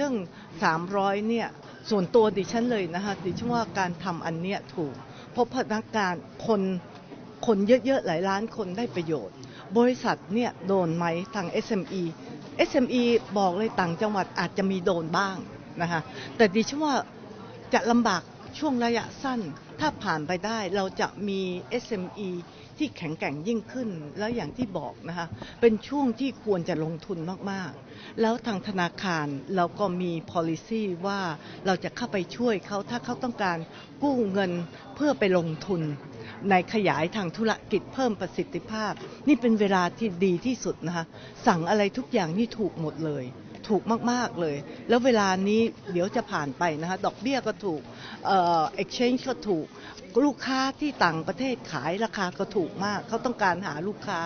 รื่อง 300 เนี่ย ส่วนตัวดิฉันเลยนะคะ ดิฉันว่าการทำอันเนี้ยถูก เพราะพนักงานคนคนเยอะๆ หลายล้านคนได้ประโยชน์ บริษัทเนี่ยโดนไหมทาง SME SME บอกเลยต่างจังหวัดอาจจะมีโดนบ้างนะคะ แต่ดิฉันว่าจะลำบาก ช่วงระยะสั้น ถ้าผ่านไปได้เราจะมี SME ที่แข็งแกร่งยิ่งขึ้น แล้วอย่างที่บอกนะคะ เป็นช่วงที่ควรจะลงทุนมากๆ แล้วทางธนาคารเราก็มี policy ว่าเราจะเข้าไปช่วยเขาถ้าเขาต้องการกู้เงินเพื่อไปลงทุน ในขยายทางธุรกิจเพิ่มประสิทธิภาพ นี่เป็นเวลาที่ดีที่สุดนะคะสั่งอะไรทุกอย่างนี่ถูกหมดเลย ถูกมาก ๆ เลย แล้วเวลานี้เดี๋ยวจะผ่านไปนะคะ ดอกเบี้ยก็ถูกเอ่อ exchange ก็ถูก ลูกค้าที่ต่างประเทศขายราคาก็ถูกมาก เขาต้องการหาลูกค้า